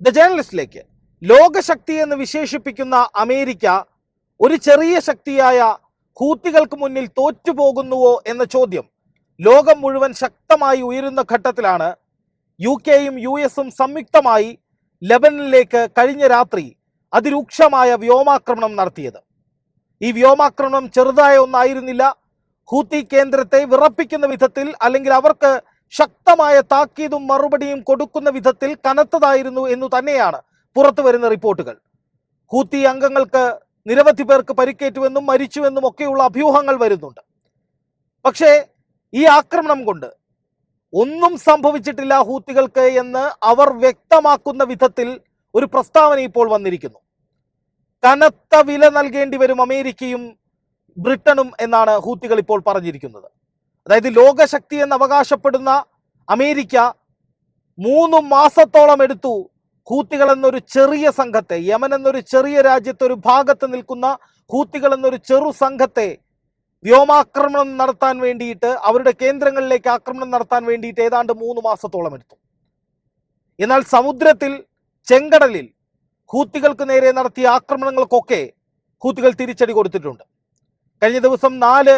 The ജേർണലിസ്റ്റിലേക്ക് ലോകശക്തി എന്ന് വിശേഷിപ്പിക്കുന്ന America ഒരു ചെറിയ ശക്തിയായ ഹൂത്തികൾക്ക് മുന്നിൽ തോറ്റുപോകുന്നുവോ എന്ന ചോദ്യം ലോകം മുഴുവൻ ശക്തമായി ഉയരുന്ന ഘട്ടത്തിലാണ് യു കെയും യു എസും സംയുക്തമായി ലെബനനിലേക്ക് കഴിഞ്ഞ രാത്രി അതിരൂക്ഷമായ വ്യോമാക്രമണം നടത്തിയത്. ഈ വ്യോമാക്രമണം ചെറുതായ ഒന്നായിരുന്നില്ല. ഹൂത്തി കേന്ദ്രത്തെ വിറപ്പിക്കുന്ന വിധത്തിൽ അല്ലെങ്കിൽ അവർക്ക് ശക്തമായ താക്കീതും മറുപടിയും കൊടുക്കുന്ന വിധത്തിൽ കനത്തതായിരുന്നു എന്നു തന്നെയാണ് പുറത്തു വരുന്ന റിപ്പോർട്ടുകൾ. ഹൂത്തി അംഗങ്ങൾക്ക് നിരവധി പേർക്ക് പരിക്കേറ്റുവെന്നും മരിച്ചുവെന്നും ഒക്കെയുള്ള അഭ്യൂഹങ്ങൾ വരുന്നുണ്ട്. പക്ഷേ ഈ ആക്രമണം കൊണ്ട് ഒന്നും സംഭവിച്ചിട്ടില്ല ഹൂത്തികൾക്ക് എന്ന് അവർ വ്യക്തമാക്കുന്ന വിധത്തിൽ ഒരു പ്രസ്താവന ഇപ്പോൾ വന്നിരിക്കുന്നു. കനത്ത വില നൽകേണ്ടി വരും അമേരിക്കയും ബ്രിട്ടനും എന്നാണ് ഹൂത്തികൾ ഇപ്പോൾ പറഞ്ഞിരിക്കുന്നത്. അതായത് ലോകശക്തി എന്ന് അവകാശപ്പെടുന്ന അമേരിക്ക മൂന്ന് മാസത്തോളം എടുത്തു ഹൂത്തികൾ എന്നൊരു ചെറിയ സംഘത്തെ യമൻ എന്നൊരു ചെറിയ രാജ്യത്തെ ഒരു ഭാഗത്ത് നിൽക്കുന്ന ഹൂത്തികൾ എന്നൊരു ചെറു സംഘത്തെ വ്യോമാക്രമണം നടത്താൻ വേണ്ടിയിട്ട് അവരുടെ കേന്ദ്രങ്ങളിലേക്ക് ആക്രമണം നടത്താൻ വേണ്ടിയിട്ട് ഏതാണ്ട് മൂന്ന് മാസത്തോളം എടുത്തു. എന്നാൽ സമുദ്രത്തിൽ ചെങ്കടലിൽ ഹൂത്തികൾക്ക് നേരെ നടത്തിയ ആക്രമണങ്ങൾക്കൊക്കെ ഹൂത്തികൾ തിരിച്ചടി കൊടുത്തിട്ടുണ്ട്. കഴിഞ്ഞ ദിവസം നാല്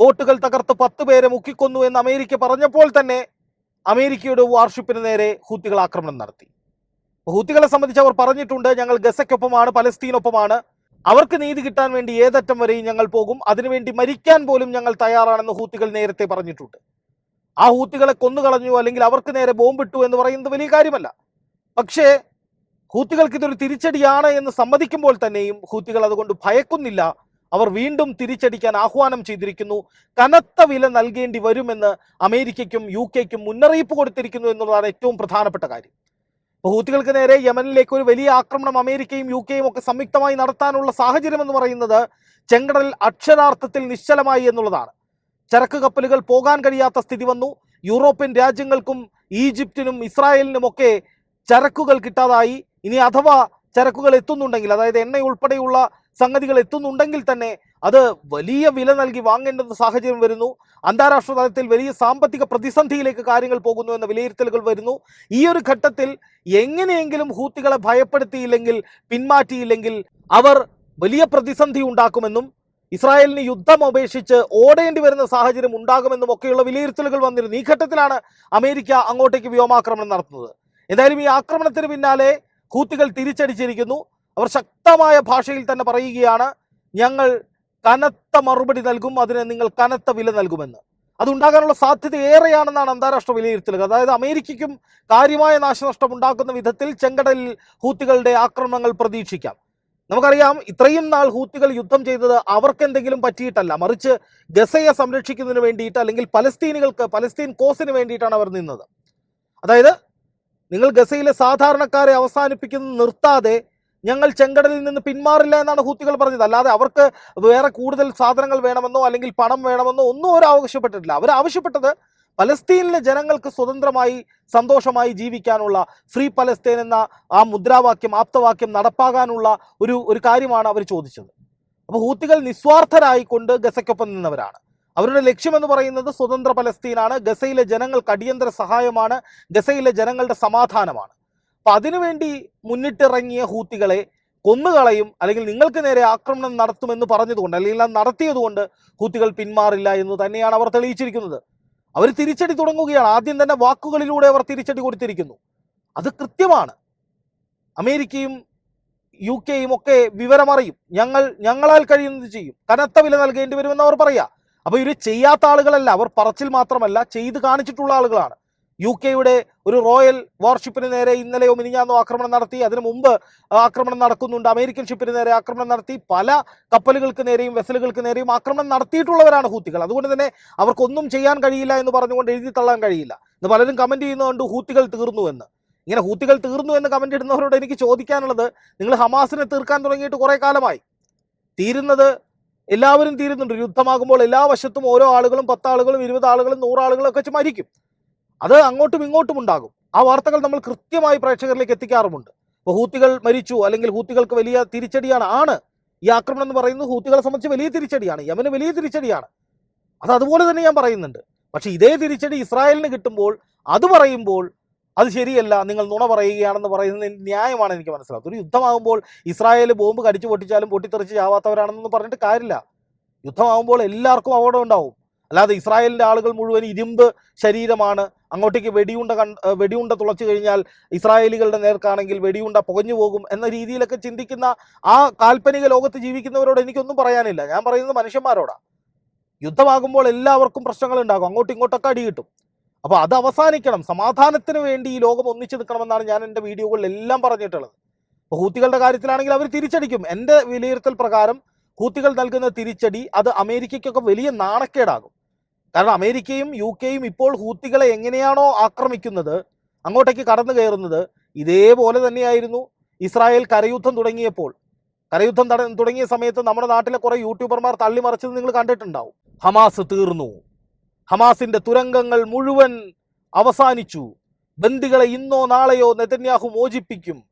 ബോട്ടുകൾ തകർത്ത് പത്ത് പേരെ മുക്കിക്കൊന്നു എന്ന് അമേരിക്ക പറഞ്ഞപ്പോൾ തന്നെ അമേരിക്കയുടെ വാർഷിപ്പിന് നേരെ ഹൂത്തികൾ ആക്രമണം നടത്തി. ഹൂത്തികളെ സംബന്ധിച്ച് അവർ പറഞ്ഞിട്ടുണ്ട് ഞങ്ങൾ ഗസയ്ക്കൊപ്പമാണ് പലസ്തീനൊപ്പമാണ്. അവർക്ക് നീതി കിട്ടാൻ വേണ്ടി ഏതറ്റം വരെയും ഞങ്ങൾ പോകും. അതിനുവേണ്ടി മരിക്കാൻ പോലും ഞങ്ങൾ തയ്യാറാണെന്ന് ഹൂത്തികൾ നേരത്തെ പറഞ്ഞിട്ടുണ്ട്. ആ ഹൂത്തികളെ കൊന്നുകളഞ്ഞു അല്ലെങ്കിൽ അവർക്ക് നേരെ ബോംബിട്ടു എന്ന് പറയുന്നത് വലിയ കാര്യമല്ല. പക്ഷേ ഹൂത്തികൾക്ക് ഇതൊരു തിരിച്ചടിയാണ് എന്ന് സമ്മതിക്കുമ്പോൾ തന്നെയും ഹൂത്തികൾ അതുകൊണ്ട് ഭയക്കുന്നില്ല. അവർ വീണ്ടും തിരിച്ചടിക്കാൻ ആഹ്വാനം ചെയ്തിരിക്കുന്നു. കനത്ത വില നൽകേണ്ടി വരുമെന്ന് അമേരിക്കയ്ക്കും യു കെക്കും മുന്നറിയിപ്പ് കൊടുത്തിരിക്കുന്നു എന്നുള്ളതാണ് ഏറ്റവും പ്രധാനപ്പെട്ട കാര്യം. ഹൂത്തികൾക്ക് നേരെ യമനിലേക്ക് ഒരു വലിയ ആക്രമണം അമേരിക്കയും യു കെയും ഒക്കെ സംയുക്തമായി നടത്താനുള്ള സാഹചര്യം എന്ന് പറയുന്നത് ചെങ്കടൽ അക്ഷരാർത്ഥത്തിൽ നിശ്ചലമായി എന്നുള്ളതാണ്. ചരക്ക് കപ്പലുകൾ പോകാൻ കഴിയാത്ത സ്ഥിതി വന്നു. യൂറോപ്യൻ രാജ്യങ്ങൾക്കും ഈജിപ്തിനും ഇസ്രായേലിനും ഒക്കെ ചരക്കുകൾ കിട്ടാതായി. ഇനി അഥവാ ചരക്കുകൾ എത്തുന്നുണ്ടെങ്കിൽ അതായത് എണ്ണ ഉൾപ്പെടെയുള്ള സംഗതികൾ എത്തുന്നുണ്ടെങ്കിൽ തന്നെ അത് വലിയ വില നൽകി വാങ്ങേണ്ടുന്ന സാഹചര്യം വരുന്നു. അന്താരാഷ്ട്ര തലത്തിൽ വലിയ സാമ്പത്തിക പ്രതിസന്ധിയിലേക്ക് കാര്യങ്ങൾ പോകുന്നു എന്ന വിലയിരുത്തലുകൾ വരുന്നു. ഈ ഒരു ഘട്ടത്തിൽ എങ്ങനെയെങ്കിലും ഹൂത്തികളെ ഭയപ്പെടുത്തിയില്ലെങ്കിൽ പിന്മാറ്റിയില്ലെങ്കിൽ അവർ വലിയ പ്രതിസന്ധി ഉണ്ടാക്കുമെന്നും ഇസ്രായേലിന് യുദ്ധം ഉപേക്ഷിച്ച് ഓടേണ്ടി വരുന്ന സാഹചര്യം ഉണ്ടാകുമെന്നും ഒക്കെയുള്ള വിലയിരുത്തലുകൾ വന്നിരുന്നു. ഈ ഘട്ടത്തിലാണ് അമേരിക്ക അങ്ങോട്ടേക്ക് വ്യോമാക്രമണം നടത്തുന്നത്. എന്തായാലും ഈ ആക്രമണത്തിന് പിന്നാലെ ഹൂത്തികൾ തിരിച്ചടിച്ചിരിക്കുന്നു. അവർ ശക്തമായ ഭാഷയിൽ തന്നെ പറയുകയാണ് ഞങ്ങൾ കനത്ത മറുപടി നൽകും അതിന് നിങ്ങൾ കനത്ത വില നൽകുമെന്ന്. അതുണ്ടാകാനുള്ള സാധ്യത ഏറെയാണെന്നാണ് അന്താരാഷ്ട്ര വിലയിരുത്തലുകൾ. അതായത് അമേരിക്കയ്ക്കും കാര്യമായ നാശനഷ്ടം ഉണ്ടാക്കുന്ന വിധത്തിൽ ചെങ്കടലിൽ ഹൂത്തികളുടെ ആക്രമണങ്ങൾ പ്രതീക്ഷിക്കാം. നമുക്കറിയാം ഇത്രയും നാൾ ഹൂത്തികൾ യുദ്ധം ചെയ്തത് അവർക്ക് എന്തെങ്കിലും പറ്റിയിട്ടല്ല. മറിച്ച് ഗസയെ സംരക്ഷിക്കുന്നതിന് വേണ്ടിയിട്ട് അല്ലെങ്കിൽ പലസ്തീനികൾക്ക് പലസ്തീൻ കോസിന് വേണ്ടിയിട്ടാണ് അവർ നിന്നത്. അതായത് നിങ്ങൾ ഗസയിലെ സാധാരണക്കാരെ അവസാനിപ്പിക്കുന്നത് നിർത്താതെ ഞങ്ങൾ ചെങ്കടലിൽ നിന്ന് പിന്മാറില്ല എന്നാണ് ഹൂത്തികൾ പറഞ്ഞത്. അല്ലാതെ അവർക്ക് വേറെ കൂടുതൽ സാധനങ്ങൾ വേണമെന്നോ അല്ലെങ്കിൽ പണം വേണമെന്നോ ഒന്നും അവർ ആവശ്യപ്പെട്ടിട്ടില്ല. അവർ ആവശ്യപ്പെട്ടത് പലസ്തീനിലെ ജനങ്ങൾക്ക് സ്വതന്ത്രമായി സന്തോഷമായി ജീവിക്കാനുള്ള ഫ്രീ പലസ്തീൻ എന്ന ആ മുദ്രാവാക്യം ആപ്തവാക്യം നടപ്പാകാനുള്ള ഒരു ഒരു കാര്യമാണ് അവർ ചോദിച്ചത്. അപ്പോൾ ഹൂത്തികൾ നിസ്വാർത്ഥരായിക്കൊണ്ട് ഗസയ്ക്കൊപ്പം നിന്നവരാണ്. അവരുടെ ലക്ഷ്യമെന്ന് പറയുന്നത് സ്വതന്ത്ര പലസ്തീനാണ്. ഗസയിലെ ജനങ്ങൾക്ക് അടിയന്തര സഹായമാണ്. ഗസയിലെ ജനങ്ങളുടെ സമാധാനമാണ്. അപ്പൊ അതിനുവേണ്ടി മുന്നിട്ടിറങ്ങിയ ഹൂത്തികളെ കൊന്നുകളയും അല്ലെങ്കിൽ നിങ്ങൾക്ക് നേരെ ആക്രമണം നടത്തുമെന്ന് പറഞ്ഞതുകൊണ്ട് അല്ലെങ്കിൽ അത് നടത്തിയതുകൊണ്ട് ഹൂത്തികൾ പിന്മാറില്ല എന്ന് തന്നെയാണ് അവർ തെളിയിച്ചിരിക്കുന്നത്. അവർ തിരിച്ചടി തുടങ്ങുകയാണ്. ആദ്യം തന്നെ വാക്കുകളിലൂടെ അവർ തിരിച്ചടി കൊടുത്തിരിക്കുന്നു. അത് കൃത്യമാണ്. അമേരിക്കയും യു കെയും ഒക്കെ വിവരമറിയും. ഞങ്ങൾ ഞങ്ങളാൽ കഴിയുന്നത് ചെയ്യും. കനത്ത വില നൽകേണ്ടി വരുമെന്ന് അവർ പറയാ. അപ്പൊ ഇവർ ചെയ്യാത്ത ആളുകളല്ല. അവർ പറച്ചിൽ മാത്രമല്ല ചെയ്ത് കാണിച്ചിട്ടുള്ള ആളുകളാണ്. യു കെയുടെ ഒരു റോയൽ വാർഷിപ്പിന് നേരെ ഇന്നലെയോ മിനിഞ്ഞാന്നോ ആക്രമണം നടത്തി. അതിനു മുമ്പ് ആക്രമണം നടക്കുന്നുണ്ട്. അമേരിക്കൻ ഷിപ്പിന് നേരെ ആക്രമണം നടത്തി. പല കപ്പലുകൾക്ക് നേരെയും വെസലുകൾക്ക് നേരെയും ആക്രമണം നടത്തിയിട്ടുള്ളവരാണ് ഹൂത്തികൾ. അതുകൊണ്ട് തന്നെ അവർക്കൊന്നും ചെയ്യാൻ കഴിയില്ല എന്ന് പറഞ്ഞുകൊണ്ട് എഴുതി തള്ളാൻ കഴിയില്ല. ഇന്ന് പലരും കമന്റ് ചെയ്യുന്നതുകൊണ്ട് ഹൂത്തികൾ തീർന്നു എന്ന്. ഇങ്ങനെ ഹൂത്തികൾ തീർന്നു എന്ന് കമന്റ് ഇടുന്നവരോട് എനിക്ക് ചോദിക്കാനുള്ളത് നിങ്ങൾ ഹമാസിനെ തീർക്കാൻ തുടങ്ങിയിട്ട് കുറേ കാലമായി. തീരുന്നത് എല്ലാവരും തീരുന്നുണ്ട്. യുദ്ധമാകുമ്പോൾ എല്ലാ വശത്തും ഓരോ ആളുകളും പത്താളുകളും ഇരുപത് ആളുകളും നൂറാളുകളും ഒക്കെ മരിക്കും. അത് അങ്ങോട്ടും ഇങ്ങോട്ടും ഉണ്ടാകും. ആ വാർത്തകൾ നമ്മൾ കൃത്യമായി പ്രേക്ഷകരിലേക്ക് എത്തിക്കാറുമുണ്ട്. ഇപ്പോൾ ഹൂത്തികൾ മരിച്ചു അല്ലെങ്കിൽ ഹൂത്തികൾക്ക് വലിയ തിരിച്ചടിയാണ് ആണ്. ഈ ആക്രമണം എന്ന് പറയുന്നത് ഹൂത്തികളെ സംബന്ധിച്ച് വലിയ തിരിച്ചടിയാണ് യമന് വലിയ തിരിച്ചടിയാണ്. അത് അതുപോലെ തന്നെ ഞാൻ പറയുന്നുണ്ട്. പക്ഷേ ഇതേ തിരിച്ചടി ഇസ്രായേലിന് കിട്ടുമ്പോൾ അത് പറയുമ്പോൾ അത് ശരിയല്ല നിങ്ങൾ നുണ പറയുകയാണെന്ന് പറയുന്നത് ന്യായമാണ് എനിക്ക് മനസ്സിലാക്കുന്നത് ഒരു യുദ്ധമാകുമ്പോൾ ഇസ്രായേൽ ബോംബ് കടിച്ചു പൊട്ടിച്ചാലും പൊട്ടിത്തെറിച്ച് ചാവാത്തവരാണെന്നൊന്നും പറഞ്ഞിട്ട് കാര്യമില്ല. യുദ്ധമാകുമ്പോൾ എല്ലാവർക്കും അപകടം ഉണ്ടാവും. അല്ലാതെ ഇസ്രായേലിന്റെ ആളുകൾ മുഴുവൻ ഇരുമ്പ് ശരീരമാണ് അങ്ങോട്ടേക്ക് വെടിയുണ്ട കൺ വെടിയുണ്ട തുളച്ചു കഴിഞ്ഞാൽ ഇസ്രായേലികളുടെ നേർക്കാണെങ്കിൽ വെടിയുണ്ട പുകഞ്ഞു പോകും എന്ന രീതിയിലൊക്കെ ചിന്തിക്കുന്ന ആ കാൽപ്പനിക ലോകത്ത് ജീവിക്കുന്നവരോട് എനിക്കൊന്നും പറയാനില്ല. ഞാൻ പറയുന്നത് മനുഷ്യന്മാരോടാ. യുദ്ധമാകുമ്പോൾ എല്ലാവർക്കും പ്രശ്നങ്ങൾ ഉണ്ടാകും അങ്ങോട്ടും ഇങ്ങോട്ടൊക്കെ അടി കിട്ടും. അപ്പോൾ അത് അവസാനിക്കണം. സമാധാനത്തിന് വേണ്ടി ഈ ലോകം ഒന്നിച്ചു നിൽക്കണമെന്നാണ് ഞാൻ എന്റെ വീഡിയോകളിൽ എല്ലാം പറഞ്ഞിട്ടുള്ളത്. അപ്പോൾ ഹൂത്തികളുടെ കാര്യത്തിലാണെങ്കിൽ അവർ തിരിച്ചടിക്കും. എന്റെ വിലയിരുത്തൽ പ്രകാരം ഹൂത്തികൾ നൽകുന്ന തിരിച്ചടി അത് അമേരിക്കയ്ക്കൊക്കെ വലിയ നാണക്കേടാകും. കാരണം അമേരിക്കയും യു കെയും ഇപ്പോൾ ഹൂത്തികളെ എങ്ങനെയാണോ ആക്രമിക്കുന്നത് അങ്ങോട്ടേക്ക് കടന്നു കയറുന്നത് ഇതേപോലെ തന്നെയായിരുന്നു ഇസ്രായേൽ കരയുദ്ധം തുടങ്ങിയപ്പോൾ. കരയുദ്ധം തട- തുടങ്ങിയ സമയത്ത് നമ്മുടെ നാട്ടിലെ കുറേ യൂട്യൂബർമാർ തള്ളി തള്ളിമറിച്ചത് നിങ്ങൾ കണ്ടിട്ടുണ്ടാവും. ഹമാസ് തീർന്നു. ഹമാസിന്റെ തുരങ്കങ്ങൾ മുഴുവൻ അവസാനിച്ചു. ബന്ദികളെ ഇന്നോ നാളെയോ നെതന്യാഹു മോചിപ്പിക്കും.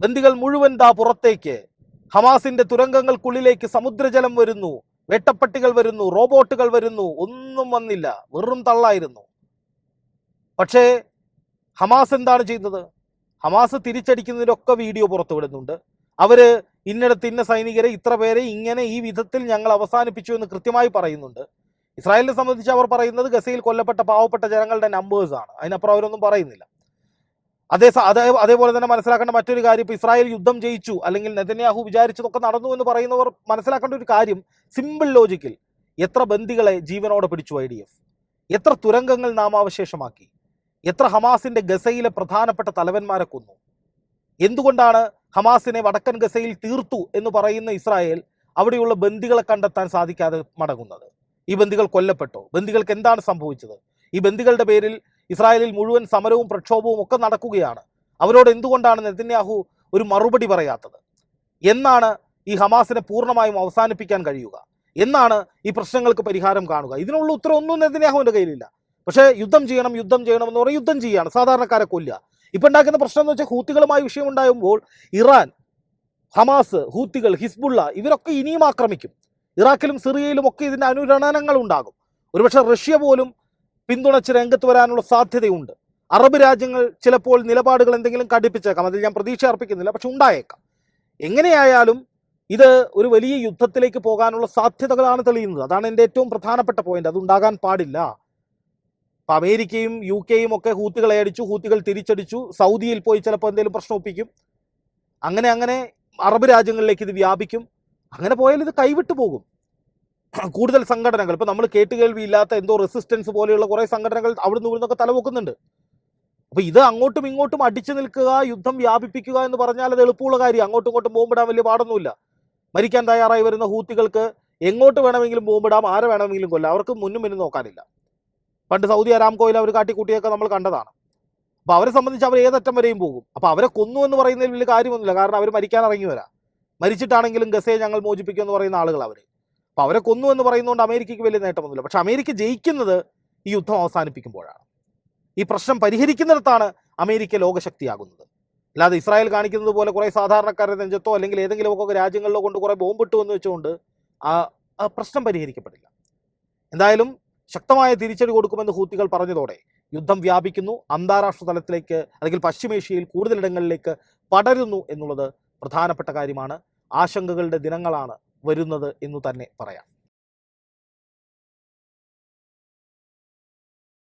ബന്ദികൾ മുഴുവൻ ദാ പുറത്തേക്ക്. ഹമാസിന്റെ തുരങ്കങ്ങൾക്കുള്ളിലേക്ക് സമുദ്രജലം വരുന്നു. വേട്ടപ്പട്ടികൾ വരുന്നു റോബോട്ടുകൾ വരുന്നു ഒന്നും വന്നില്ല വെറും തള്ളായിരുന്നു. പക്ഷേ ഹമാസ് എന്താണ് ചെയ്യുന്നത്? Hamas തിരിച്ചടിക്കുന്നതിലൊക്കെ video പുറത്തുവിടുന്നുണ്ട്. അവർ ഇന്നിടത്ത് ഇന്ന സൈനികരെ ഇത്ര പേരെ ഇങ്ങനെ ഈ വിധത്തിൽ ഞങ്ങൾ അവസാനിപ്പിച്ചു എന്ന് കൃത്യമായി പറയുന്നുണ്ട്. ഇസ്രായേലിനെ സംബന്ധിച്ച് അവർ പറയുന്നത് ഗസയിൽ കൊല്ലപ്പെട്ട പാവപ്പെട്ട ജനങ്ങളുടെ നമ്പേഴ്സ് ആണ്. അതിനപ്പുറം അവരൊന്നും പറയുന്നില്ല. അതേ അതേ അതേപോലെ തന്നെ മനസ്സിലാക്കേണ്ട മറ്റൊരു കാര്യം ഇപ്പൊ ഇസ്രായേൽ യുദ്ധം ജയിച്ചു അല്ലെങ്കിൽ നെതന്യാഹു വിചാരിച്ചതൊക്കെ നടന്നു എന്ന് പറയുന്നവർ മനസ്സിലാക്കേണ്ട ഒരു കാര്യം സിമ്പിൾ ലോജിക്കിൽ എത്ര ബന്ദികളെ ജീവനോടെ പിടിച്ചു ഐ ഡി എഫ്? എത്ര തുരങ്കങ്ങൾ നാമാവശേഷമാക്കി എത്ര ഹമാസിന്റെ ഗസയിലെ പ്രധാനപ്പെട്ട തലവന്മാരെ കൊന്നു? എന്തുകൊണ്ടാണ് ഹമാസിനെ വടക്കൻ ഗസയിൽ തീർത്തു എന്ന് പറയുന്ന ഇസ്രായേൽ അവിടെയുള്ള ബന്ദികളെ കണ്ടെത്താൻ സാധിക്കാതെ മടങ്ങുന്നത്? ഈ ബന്ദികൾ കൊല്ലപ്പെട്ടോ? ബന്ദികൾക്ക് എന്താണ് സംഭവിച്ചത്? ഈ ബന്ദികളുടെ പേരിൽ ഇസ്രായേലിൽ മുഴുവൻ സമരവും പ്രക്ഷോഭവും ഒക്കെ നടക്കുകയാണ്. അവരോട് എന്തുകൊണ്ടാണ് നെതന്യാഹു ഒരു മറുപടി പറയാത്തത്? എന്നാണ് ഈ ഹമാസിനെ പൂർണമായും അവസാനിപ്പിക്കാൻ കഴിയുക. എന്നാണ് ഈ പ്രശ്നങ്ങൾക്ക് പരിഹാരം കാണുക. ഇതിനുള്ള ഉത്തരം ഒന്നും നെതന്യാഹുവിന്റെ കയ്യിലില്ല. പക്ഷേ യുദ്ധം ചെയ്യണം യുദ്ധം ചെയ്യണം എന്ന് പറഞ്ഞാൽ യുദ്ധം ചെയ്യാണ് സാധാരണക്കാരെ കൊല്ലുക. ഇപ്പൊ ഉണ്ടാക്കുന്ന പ്രശ്നം എന്ന് വെച്ചാൽ ഹൂത്തികളുമായി വിഷയം ഉണ്ടാകുമ്പോൾ ഇറാൻ ഹമാസ് ഹൂത്തികൾ ഹിസ്ബുള്ള ഇവരൊക്കെ ഇനിയും ആക്രമിക്കും. ഇറാഖിലും സിറിയയിലും ഒക്കെ ഇതിന്റെ അനുരണനങ്ങൾ ഉണ്ടാകും. ഒരുപക്ഷെ റഷ്യ പോലും പിന്തുണച്ച് രംഗത്ത് വരാനുള്ള സാധ്യതയുണ്ട്. അറബ് രാജ്യങ്ങൾ ചിലപ്പോൾ നിലപാടുകൾ എന്തെങ്കിലും കടുപ്പിച്ചേക്കാം. അതിൽ ഞാൻ പ്രതീക്ഷ അർപ്പിക്കുന്നില്ല പക്ഷെ ഉണ്ടായേക്കാം. എങ്ങനെയായാലും ഇത് ഒരു വലിയ യുദ്ധത്തിലേക്ക് പോകാനുള്ള സാധ്യതകളാണ് തെളിയുന്നത്. അതാണ് എന്റെ ഏറ്റവും പ്രധാനപ്പെട്ട പോയിന്റ് അതുണ്ടാകാൻ പാടില്ല. ഇപ്പം അമേരിക്കയും യു കെയും ഒക്കെ ഹൂത്തുകളെ അടിച്ചു ഹൂത്തുകൾ തിരിച്ചടിച്ചു. സൗദിയിൽ പോയി ചിലപ്പോൾ എന്തെങ്കിലും പ്രശ്നം ഒപ്പിക്കും. അങ്ങനെ അങ്ങനെ അറബ് രാജ്യങ്ങളിലേക്ക് ഇത് വ്യാപിക്കും. അങ്ങനെ പോയാൽ ഇത് കൈവിട്ടു പോകും. കൂടുതൽ സംഘടനകൾ. ഇപ്പൊ നമ്മൾ കേട്ടുകേൾവിയില്ലാത്ത എന്തോ റെസിസ്റ്റൻസ് പോലെയുള്ള കുറേ സംഘടനകൾ അവിടെ നിന്ന് ഇവിടുന്നൊക്കെ തലവെക്കുന്നുണ്ട്. അപ്പൊ ഇത് അങ്ങോട്ടും ഇങ്ങോട്ടും അടിച്ചു നിൽക്കുക യുദ്ധം വ്യാപിപ്പിക്കുക എന്ന് പറഞ്ഞാൽ അത് എളുപ്പമുള്ള കാര്യം. അങ്ങോട്ടും ഇങ്ങോട്ടും ബോംബിടാൻ വലിയ പാടൊന്നുമില്ല. മരിക്കാൻ തയ്യാറായി വരുന്ന ഹൂത്തികൾക്ക് എങ്ങോട്ട് വേണമെങ്കിലും ബോംബിടാം ആരെ വേണമെങ്കിലും കൊല്ലാം. അവർക്ക് മുന്നും മുന്നും നോക്കാനില്ല. പണ്ട് സൗദി അരാംകോയിൽ അവർ കാട്ടിക്കൂട്ടിയൊക്കെ നമ്മൾ കണ്ടതാണ്. അപ്പൊ അവരെ സംബന്ധിച്ച് അവർ ഏതറ്റം വരെയും പോകും. അപ്പൊ അവരെ കൊന്നു എന്ന് പറയുന്നതിൽ വലിയ കാര്യമൊന്നുമില്ല. കാരണം അവർ മരിക്കാൻ ഇറങ്ങി വരാം. മരിച്ചിട്ടാണെങ്കിലും ഗസയെ ഞങ്ങൾ മോചിപ്പിക്കുമെന്ന് പറയുന്ന ആളുകൾ അവർ അപ്പൊ അവരെ കൊന്നു എന്ന് പറയുന്നതുകൊണ്ട് അമേരിക്കയ്ക്ക് വലിയ നേട്ടമൊന്നുമില്ല. പക്ഷെ അമേരിക്ക ജയിക്കുന്നത് ഈ യുദ്ധം അവസാനിപ്പിക്കുമ്പോഴാണ്. ഈ പ്രശ്നം പരിഹരിക്കുന്നിടത്താണ് അമേരിക്ക ലോകശക്തിയാകുന്നത്. അല്ലാതെ ഇസ്രായേൽ കാണിക്കുന്നത് പോലെ കുറെ സാധാരണക്കാരുടെ നെഞ്ചത്തോ അല്ലെങ്കിൽ ഏതെങ്കിലും ഒക്കെ രാജ്യങ്ങളിലോ കൊണ്ട് കുറേ ബോംബിട്ടു എന്ന് വെച്ചുകൊണ്ട് ആ പ്രശ്നം പരിഹരിക്കപ്പെടില്ല. എന്തായാലും ശക്തമായ തിരിച്ചടി കൊടുക്കുമെന്ന് ഹൂത്തികൾ പറഞ്ഞതോടെ യുദ്ധം വ്യാപിക്കുന്നു. അന്താരാഷ്ട്ര തലത്തിലേക്ക് അല്ലെങ്കിൽ പശ്ചിമേഷ്യയിൽ കൂടുതലിടങ്ങളിലേക്ക് പടരുന്നു എന്നുള്ളത് പ്രധാനപ്പെട്ട കാര്യമാണ്. ആശങ്കകളുടെ ദിനങ്ങളാണ് വരുന്നത് എന്ന് തന്നെ പറയാം.